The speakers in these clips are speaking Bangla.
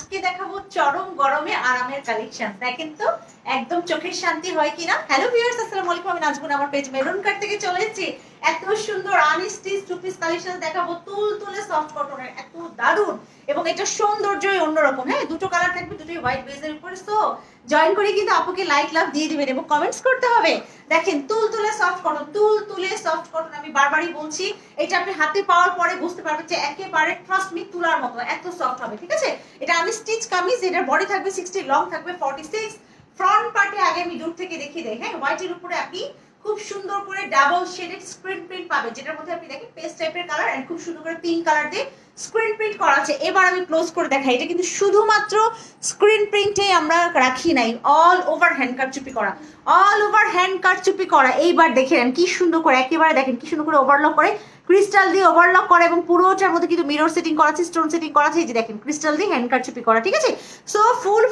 আজকে দেখাবো চরম গরমে আরামের কালেকশন দেখেন তো, একদম চোখের শান্তি হয় কিনা? হ্যালো ভিউয়ার্স আসসালামু আলাইকুম। আমি নাজবুন আমার পেজ মেরুন কার্ড থেকে চলে এসেছি। এত সুন্দর আনস্টিচ টু পিস কালেকশন দেখাবো, তুল তুলে সফট কটনের এত দারুণ। এবং এটা সৌন্দর্যই অন্যরকম হ্যাঁ? দুটো কালার থাকবে, দুটোই হোয়াইট বেজের উপরে। সো জয়েন করে কিন্তু আপুকে লাইক লাভ দিয়ে দিবেন এবং কমেন্টস করতে হবে। দেখেন, তুল তুলে সফট কটন তুল তুলে সফট কটন আমি বারবারই বলছি, এটা আপনি হাতে পাওয়ার পরে বুঝতে পারবেন যে একেবারে ট্রাস্ট মি তুলার মতো, এত সফট হবে, ঠিক আছে? এটা আমি স্টিচ কামিজ, এটার বডি থাকবে সিক্সটি লং থাকবে ফর্টি সিক্স ফ্রন্ট পার্টে আগে আমি দূর থেকে দেখিয়ে দেই হ্যাঁ? হোয়াইটের উপরে আপনি খুব সুন্দর করে ডাবল শেডেড স্ক্রিন প্রিন্ট পাবেন যেটার মধ্যে আপনি দেখেন পেস্ট টাইপের কালার এন্ড খুব সুন্দর করে পিঙ্ক কালার দিয়ে স্ক্রিন প্রিন্ট করা আছে। এবার আমি ক্লোজ করে দেখাই, এটা কিন্তু শুধুমাত্র স্ক্রিন প্রিন্টে আমরা রাখি নাই অল ওভার হ্যান্ড কারচুপি করা অল ওভার হ্যান্ড কারচুপি করা। এইবার দেখে নেন কি সুন্দর করে, একেবারে দেখেন কি সুন্দর করে ওভারলক করে ক্রিস্টাল দিয়ে ওভারলক করা এবং পুরোটার মধ্যে কিন্তু মিরর সেটিং করা আছে স্টোন সেটিং করা আছে, এই যে দেখেন ক্রিস্টাল দিয়ে হ্যান্ড কারচুপি করা, ঠিক আছে? সো ফুল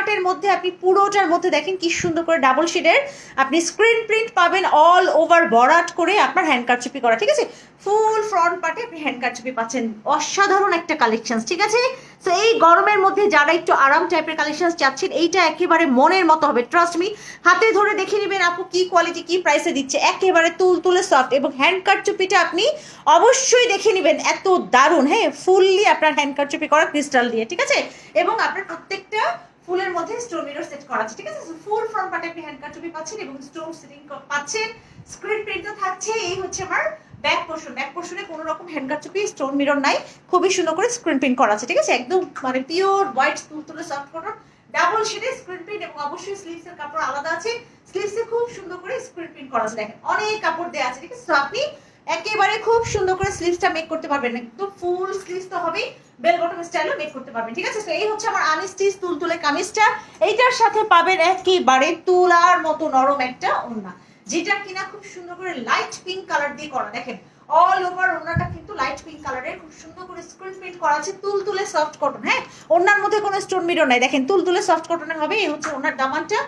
পার্টের মধ্যে আপনি পুরোটার মধ্যে দেখেন কি সুন্দর করে ডাবল শেডের আপনি স্ক্রিন প্রিন্ট পাবেন অল ওভার বরাট করে আপনার হ্যান্ড কারচুপি করা, ঠিক আছে? ফুল ফ্রন্ট পার্টে আপনি হ্যান্ড কারচুপি পাচ্ছেন। অসাধারণ একটা কালেকশন ঠিক আছে? তো এই গরমের মধ্যে যারা একটু আরাম টাইপের কালেকশন চাচ্ছেন, এইটা একেবারে মনের মতো হবে ট্রাস্ট মি হাতে ধরে দেখে নেবেন আপু কি কোয়ালিটি কি প্রাইসে দিচ্ছে। একেবারে তুল তুলে সফট এবং হ্যান্ড কারচুপিটা আপনি অবশ্যই দেখে নেবেন। এত দারুণ হ্যাঁ? ফুললি আপনার হ্যান্ড কারচুপি করা ক্রিস্টাল দিয়ে, ঠিক আছে? এবং আপনার প্রত্যেকটা ফুলের মধ্যে স্টোন মিরর সেট করা আছে, ঠিক আছে? ফুল ফ্রন্ট পার্টে আপনি হ্যান্ড কারচুপি পাচ্ছেন এবং স্টোন সেটিং পাচ্ছেন। স্ক্রিন তো থাকছে। এই হচ্ছে আমার ব্যাক পোর্শন ব্যাক পোর্শনে কোনো রকম হ্যান্ড কারচুপি স্টোন মিরর নাই। খুবই সুন্দর করে স্ক্রিন প্রিন্ট করা আছে, ঠিক আছে? একদম মানে পিওর হোয়াইট তুলতুলে সফট কটন ডাবল শেডে স্ক্রিন প্রিন্ট এবং অবশ্যই স্লিভস এর কাপড় আলাদা আছে। স্লিভস খুব সুন্দর করে স্ক্রিন প্রিন্ট করা আছে। দেখেন, অনেক কাপড় দেওয়া আছে, ঠিক আছে? তো আপনি একেবারে খুব সুন্দর করে স্লিভসটা মেক করতে পারবেন। একদম ফুল স্লিভস তো হবেই বেল বটম স্টাইলও মেক করতে পারবেন, ঠিক আছে? তো এই হচ্ছে আমার আনস্টিচ তুলতুলে কামিজটা। এইটার সাথে পাবেন একেবারে তুলার মতো নরম একটা ওড়না, যেটা কিনা খুব সুন্দর করে লাইট পিঙ্ক কালার দিয়ে করা। দেখেন অল ওভার ওড়নাটা কিন্তু লাইট পিঙ্ক কালারের খুব সুন্দর করে স্ক্রিন প্রিন্ট করা আছে তুলতুলে সফট কটন হ্যাঁ? ওড়নার মধ্যে কোনো স্টোন মিরর নাই। দেখেন, তুলতুলে সফট কটনের হবে, এই হচ্ছে ওনার দামানটা।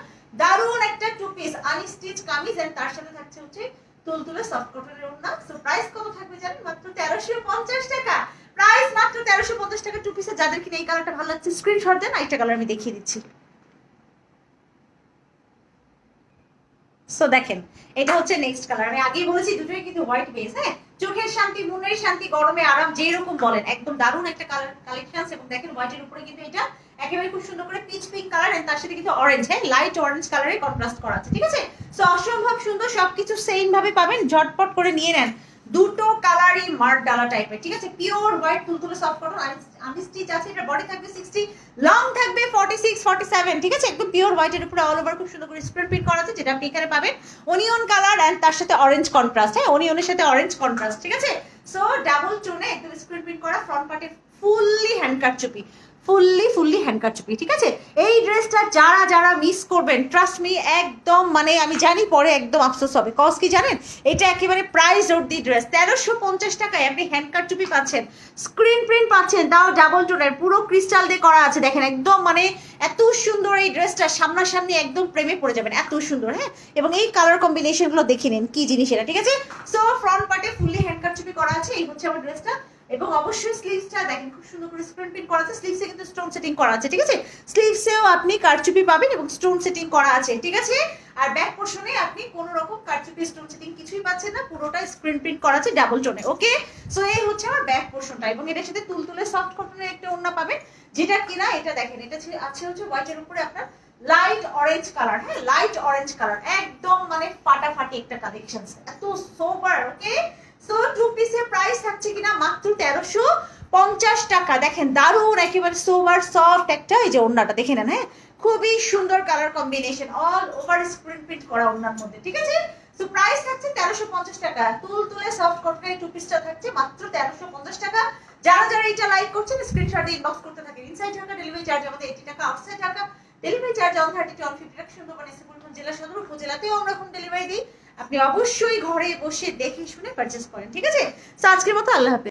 দারুণ একটা two piece unstitch kameez and তার সাথে থাকছে হচ্ছে তুলতুলে সফট কটনের ওড়না। সো প্রাইস কত থাকবে জানেন? মাত্র তেরোশো পঞ্চাশ টাকা। প্রাইস মাত্র তেরোশো পঞ্চাশ টাকা টু পিসে যাদের কিনা এই কালারটা ভালো লাগছে স্ক্রিনশট দেন, আরেকটা কালার আমি দেখিয়ে দিচ্ছি। সো দেখেন, এটা হচ্ছে নেক্সট কালার আমি আগেই বলেছি, দুটোই কিন্তু হোয়াইট বেস হ্যাঁ? চোখের শান্তি, মনের শান্তি, গরমে আরাম, যেরকম বলেন। একদম দারুণ একটা কালার কালেকশন এবং দেখেন হোয়াইটের উপরে কিন্তু এটা একেবারে খুব সুন্দর করে পিচ পিঙ্ক কালার এন্ড তার সাথে কিন্তু অরেঞ্জ হ্যাঁ? লাইট অরেঞ্জ কালারে কন্ট্রাস্ট করা আছে, ঠিক আছে? সো অসম্ভব সুন্দর সবকিছু সেম ভাবে পাবেন, ঝটপট করে নিয়ে নেন। দুটো কালারই মার্ক ডালা টাইপের ঠিক আছে? পিওর হোয়াইট তুলতুলে সফট কটন আমি স্টিচ আছে, এটা বডি থাকবে সিক্সটি লং থাকবে ফর্টি সিক্স ফর্টি সেভেন ঠিক আছে? একদম পিওর হোয়াইটের উপরে অল ওভার খুব সুন্দর করে স্ক্রিন প্রিন্ট করা আছে, যেটা আপনি এখানে পাবেন। অনিয়ন কালার অ্যান্ড তার সাথে অরেঞ্জ কন্ট্রাস্ট হ্যাঁ? অনিয়নের সাথে অরেঞ্জ কন্ট্রাস্ট ঠিক আছে? সো ডাবল টোনে একদম স্ক্রিন প্রিন্ট করা ফ্রন্ট পার্টে ফুললি হ্যান্ড কারচুপি ফুললি ফুললি হ্যান্ড কারচুপি ঠিক আছে? এই ড্রেসটা যারা যারা মিস করবেন ট্রাস্ট মি একদম মানে আমি জানি পরে একদম আফসোস হবে। কজ কি জানেন? এটা একেবারে প্রাইস দি ড্রেস তেরোশো পঞ্চাশ টাকায় আপনি হ্যান্ড কারচুপি পাচ্ছেন। স্ক্রিন প্রিন্ট পাচ্ছেন, তাও ডাবল টোনের পুরো ক্রিস্টাল দিয়ে করা আছে। দেখেন, একদম মানে এত সুন্দর এই ড্রেসটা সামনাসামনি একদম প্রেমে পড়ে যাবেন। এত সুন্দর হ্যাঁ? এবং এই কালার কম্বিনেশনগুলো দেখে নিন, কি জিনিস এটা, ঠিক আছে? সো ফ্রন্ট পার্টে ফুললি হ্যান্ড কারচুপি করা আছে, এই হচ্ছে আমার ড্রেসটা এবং অবশ্যই স্লিভসটা দেখেন, খুব সুন্দর করে স্ক্রিন প্রিন্ট করা আছে স্লিভসে কিন্তু স্টোন সেটিং করা আছে, ঠিক আছে? স্লিভসেও আপনি কারচুপি পাবেন এবং স্টোন সেটিং করা আছে, ঠিক আছে? আর ব্যাক পোর্শনে আপনি কোনো রকম কারচুপি স্টোন সেটিং কিছুই পাচ্ছেন না পুরোটা স্ক্রিন প্রিন্ট করা আছে ডাবল টোনে ওকে সো এই হচ্ছে আমার ব্যাক পোর্শনটা এবং এটার সাথে তুলতুলে সফট কটনের একটা ওড়না পাবেন, যেটা কিনা এটা দেখেন, এটা আছে হচ্ছে হোয়াইটের উপরে আপনার লাইট অরেঞ্জ কালার হ্যাঁ? লাইট অরেঞ্জ কালার একদম মানে ফাটাফাটি একটা কালেকশন এত সোবার ওকে সো টু পিসের প্রাইস থাকছে কিনা মাত্র তেরোশো পঞ্চাশ টাকা। দেখেন, দারুণ, একেবারে সোবার সফট একটা এই যে ওড়নাটা, দেখে নেন হ্যাঁ? খুবই সুন্দর colour combination all over screen print করা ওড়নার মধ্যে, ঠিক আছে? সো প্রাইস থাকছে তেরোশো পঞ্চাশ টাকা। তুল তুলে সফট কটনের টু পিসটা থাকছে মাত্র তেরোশো পঞ্চাশ টাকা। যারা যারা এটা লাইক করছেন স্ক্রিনশট ইনবক্স করতে থাকেন। ইনসাইড ঢাকা ডেলিভারি চার্জ আমাদের এইটি টাকা outside Dhaka delivery charge on thirty two on fifty টাকা সুন্দরবন, এসে জেলা সদর, উপজেলাতেও আমরা এখন ডেলিভারি দিই। আপনি অবশ্যই ঘরে বসে দেখে শুনে পারচেস করেন, ঠিক আছে? তো আজকের মতো আল্লাহ হাফেজ।